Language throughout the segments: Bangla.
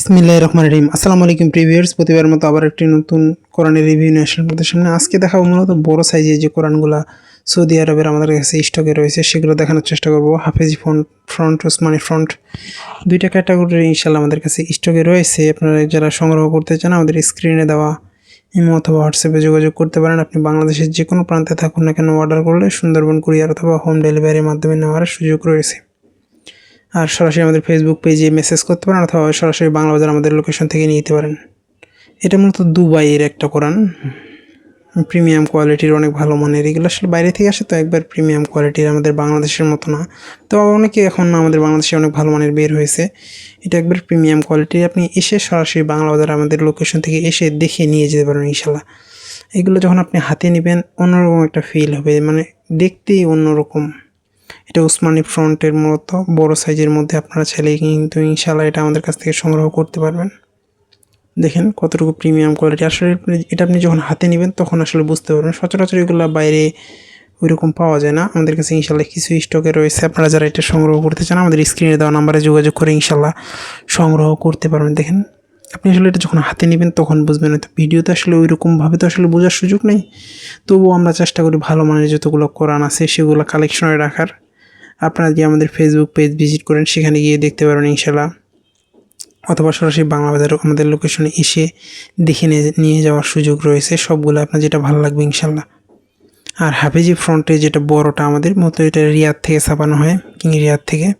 ইসমিল্লাহ রহমান রহিম। আসসালামু আলাইকুম প্রিভিয়ার্স প্রতিবার মতো আবার একটি নতুন কোরআনের রিভিউ নিয়ে আসলাম আপনাদের সামনে। আজকে দেখাবো মূলত বড় সাইজের যে কোরআনগুলো সৌদি আরবের আমাদের কাছে স্টকে রয়েছে, সেগুলো দেখানোর চেষ্টা করব। হাফেজি ফ্রন্ট ফ্রন্ট ওসমানি ফ্রন্ট দুইটা ক্যাটাগরির ইনশাল্লাহ আমাদের কাছে স্টকে রয়েছে। আপনারা যারা সংগ্রহ করতে চান, আমাদের স্ক্রিনে দেওয়া ইমো অথবা হোয়াটসঅ্যাপে যোগাযোগ করতে পারেন। আপনি বাংলাদেশের যে কোনো প্রান্তে থাকুন না কেন অর্ডার করলে সুন্দরবন কুরিয়ার অথবা হোম ডেলিভারির মাধ্যমে নেওয়ার সুযোগ রয়েছে। আর সরাসরি আমাদের ফেসবুক পেজে মেসেজ করতে পারেন অথবা সরাসরি বাংলা বাজার আমাদের লোকেশন থেকে নিয়ে যেতে পারেন। এটা মূলত দুবাইয়ের একটা কোরআন। প্রিমিয়াম কোয়ালিটির অনেক ভালো মানের। এগুলো আসলে বাইরে থেকে আসে তো একবার প্রিমিয়াম কোয়ালিটির আমাদের বাংলাদেশের মতো না। তো অনেকে এখন আমাদের বাংলাদেশে অনেক ভালো মানের বের হয়েছে। এটা একবার প্রিমিয়াম কোয়ালিটির আপনি এসে সরাসরি বাংলা বাজার আমাদের লোকেশন থেকে এসে দেখে নিয়ে যেতে পারেন ইনশাল্লাহ এগুলো যখন আপনি হাতে নেবেন অন্যরকম একটা ফিল হবে। মানে দেখতেই অন্যরকম। এটা উসমানি ফ্রন্টের মূলত, বড় সাইজের মধ্যে আপনারা চাইলে কিন্তু ইনশাল্লাহ এটা আমাদের কাছ থেকে সংগ্রহ করতে পারবেন। দেখেন কতটুকু প্রিমিয়াম কোয়ালিটি। আসলে এটা আপনি যখন হাতে নেবেন তখন আসলে বুঝতে পারবেন। সচরাচর এগুলো বাইরে ওইরকম পাওয়া যায় না। আমাদের কাছে ইনশাল্লাহ কিছু স্টকে রয়েছে। আপনারা যারা এটা সংগ্রহ করতে চান, আমাদের স্ক্রিনে দেওয়া নাম্বারে যোগাযোগ করে ইনশাল্লাহ সংগ্রহ করতে পারবেন। দেখেন, আপনি আসলে এটা যখন হাতে নেবেন তখন বুঝবেন, হয়তো ভিডিওতে আসলে ওইরকমভাবে তো আসলে বোঝার সুযোগ নেই। তবুও আমরা চেষ্টা করি ভালো মানের যতগুলো কোরআন আছে সেগুলো কালেকশনে রাখার। আপনারা যদি আমাদের ফেসবুক পেজ ভিজিট করেন, সেখানে গিয়ে দেখতে পারবেন ইনশাল্লাহ অথবা সরাসরি বাংলা বাজার আমাদের লোকেশনে এসে দেখে নিয়ে যাওয়ার সুযোগ রয়েছে। সবগুলো আপনার যেটা ভালো লাগবে ইনশাল্লাহ আর হাফেজি ফ্রন্টে যেটা বড়টা আমাদের মতো এটা রিয়াদ থেকে ছাপানো হয়, কিং রিয়াদ থেকে।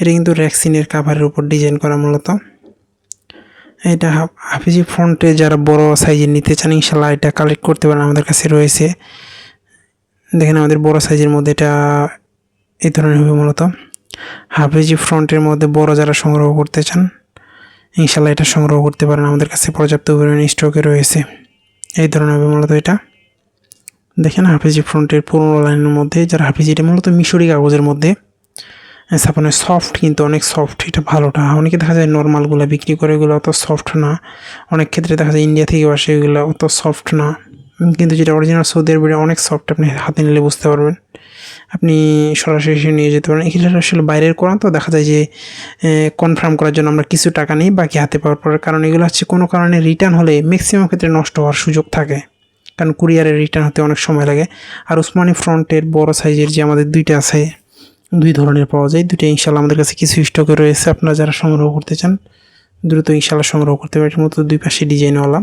এটা কিন্তু র্যাক্সিনের কাভারের উপর ডিজাইন করা মূলত। এটা হাফ- হাফেজি ফ্রন্টে যারা বড় সাইজের নিতে চান ইনশাল্লাহ এটা কালেক্ট করতে পারেন আমাদের কাছে রয়েছে। দেখেন আমাদের বড় সাইজের মধ্যে এটা এই ধরনের হবে মূলত। হাফেজি ফ্রন্টের মধ্যে বড় যারা সংগ্রহ করতে চান ইনশাল্লাহ এটা সংগ্রহ করতে পারেন। আমাদের কাছে পর্যাপ্ত পরিমাণে স্টকে রয়েছে। এই ধরনের হবে মূলত এটা। দেখেন হাফেজি ফ্রন্টের পুরোনো লাইনের মধ্যে, যারা হাফেজি, এটা মূলত মিশরি কাগজের মধ্যে। ছাপানো সফট কিন্তু অনেক সফট এটা ভালোটা। অনেকে দেখা যায় নর্মালগুলো বিক্রি করে, এগুলো অত সফট না। অনেক ক্ষেত্রে দেখা যায় ইন্ডিয়া থেকে আসে, এগুলো অত সফট না। কিন্তু যেটা অরিজিনাল সৌদি আরবের অনেক সফট আপনি হাতে নিলে বুঝতে পারবেন। আপনি সরাসরি এসে নিয়ে যেতে পারেন। এখানে আসলে বাইরের কোরআন তো দেখা যায় যে কনফার্ম করার জন্য আমরা কিছু টাকা নিই, বাকি হাতে পাওয়ার পর। কারণ এগুলো হচ্ছে কোনো কারণে রিটার্ন হলে ম্যাক্সিমাম ক্ষেত্রে নষ্ট হওয়ার সুযোগ থাকে। কারণ কুরিয়ারের রিটার্ন হতে অনেক সময় লাগে। আর উসমানি ফ্রন্টের বড় সাইজের যে আমাদের দুইটা আছে, দুই ধরনের পাওয়া যায়। দুইটা ইনশাল্লাহ আমাদের কাছে কিছু স্টকে রয়েছে। আপনারা যারা সংগ্রহ করতে চান, দ্রুত ইনশাল্লাহ সংগ্রহ করতে পারেন। মতো দুই পাশে ডিজাইনওয়ালা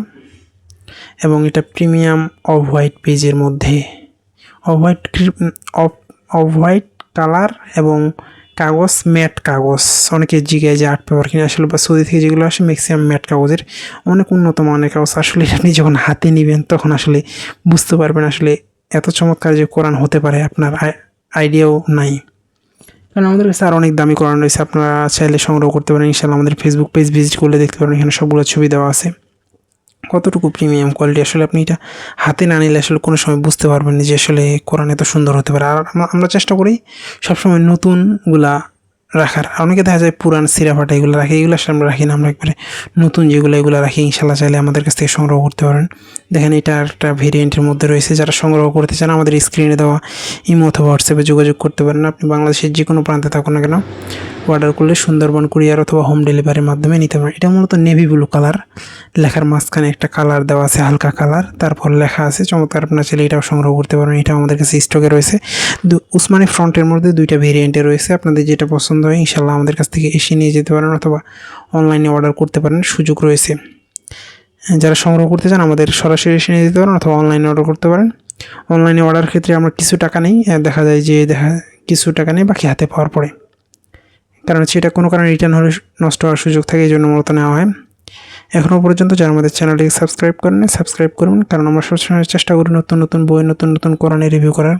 এবং এটা প্রিমিয়াম অফ হোয়াইট পেজের মধ্যে। Off white off off white colour এবং কাগজ, ম্যাট কাগজ। অনেকে জিগায় যে আর্ট পেপার কিনে আসলে বা সৌদি থেকে যেগুলো আসে ম্যাক্সিমাম ম্যাট কাগজের অনেক উন্নত মানের কাগজ। আসলে আপনি যখন হাতে নেবেন তখন আসলে বুঝতে পারবেন আসলে এত চমৎকার যে কোরআন হতে পারে আপনার আইডিয়াও নাই। কারণ আমাদের কাছে আরও অনেক দামি কোরআন রয়েছে, আপনারা চাইলে সংগ্রহ করতে পারেন। ইনশাল্লাহ আমাদের ফেসবুক পেজ ভিজিট করলে দেখতে পারেন, এখানে সবগুলো ছবি দেওয়া আছে। কতটুকু প্রিমিয়াম কোয়ালিটি আসলে আপনি এটা হাতে না নিলে আসলে কোনো সময় বুঝতে পারবেন না যে আসলে কোরআন এত সুন্দর হতে পারে। আর আমরা- চেষ্টা করি সবসময় নতুনগুলা রাখার। অনেকে দেখা যায় পুরান সিরাফাটা এগুলো রাখি, এগুলো আসলে আমরা রাখি না। আমরা একবারে নতুন যেগুলো, এগুলো রাখি ইনশাল্লাহ চাইলে আমাদের কাছ থেকে সংগ্রহ করতে পারেন। দেখেন এটা একটা ভেরিয়েন্টের মধ্যে রয়েছে, যারা সংগ্রহ করতে চান আমাদের স্ক্রিনে দেওয়া ইমো অথবা হোয়াটসঅ্যাপে যোগাযোগ করতে পারেন। আপনি বাংলাদেশের যে কোনো প্রান্তে থাকুন না কেন অর্ডার করলে সুন্দরবন কুরিয়ার অথবা হোম ডেলিভারির মাধ্যমে নিতে পারেন এটা মূলত নেভি ব্লু কালার লেখার মাঝখানে একটা কালার দেওয়া আছে, হালকা কালার তারপর লেখা আছে, চমৎকার আপনার ছেলে এটাও সংগ্রহ করতে পারেন এটা আমাদের কাছে স্টকে রয়েছে। উসমানি ফ্রন্টের মধ্যে দুইটা ভেরিয়েন্টে রয়েছে, আপনাদের যেটা পছন্দ হয় ইনশাল্লাহ আমাদের কাছ থেকে এসে নিয়ে যেতে পারেন অথবা অনলাইনে অর্ডার করতে পারেন, সুযোগ রয়েছে। যারা সংগ্রহ করতে চান, আমাদের সরাসরি এসে নিয়ে যেতে পারেন অথবা অনলাইনে অর্ডার করতে পারেন। অনলাইনে অর্ডার ক্ষেত্রে আমরা কিছু টাকা নেই, দেখা যায় যে দেখা কিছু টাকা নেই, বাকি হাতে পাওয়ার পরে। কারণ হচ্ছে এটা কোনো কারণে রিটার্ন হলে নষ্ট হওয়ার সুযোগ থাকে, এই জন্য মূলত নেওয়া হয়। এখনও পর্যন্ত যারা আমাদের চ্যানেলটিকে সাবস্ক্রাইব করেন সাবস্ক্রাইব করবেন, কারণ আমরা সবসময় চেষ্টা করি নতুন নতুন বই, নতুন নতুন কোরআনের রিভিউ করার।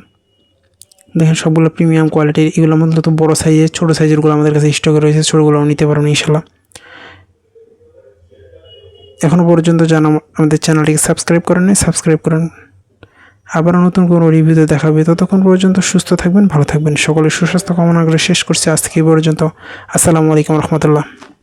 দেখেন সবগুলো প্রিমিয়াম কোয়ালিটির এগুলো মূলত বড় সাইজের ছোটো সাইজেরগুলো আমাদের কাছে স্টকে রয়েছে, ছোটোগুলোও নিতে পারবেন ইনশাল্লাহ এখনও পর্যন্ত যারা আমাদের চ্যানেলটিকে সাবস্ক্রাইব করেন সাবস্ক্রাইব করেন। আবারও নতুন কোনো রিভিউতে দেখাবে। ততক্ষণ পর্যন্ত সুস্থ থাকবেন, ভালো থাকবেন। সকলে সুস্বাস্থ্য কামনা করে শেষ করছি আজ থেকে পর্যন্ত। আসসালামু আলাইকুম রহমতুল্লাহ।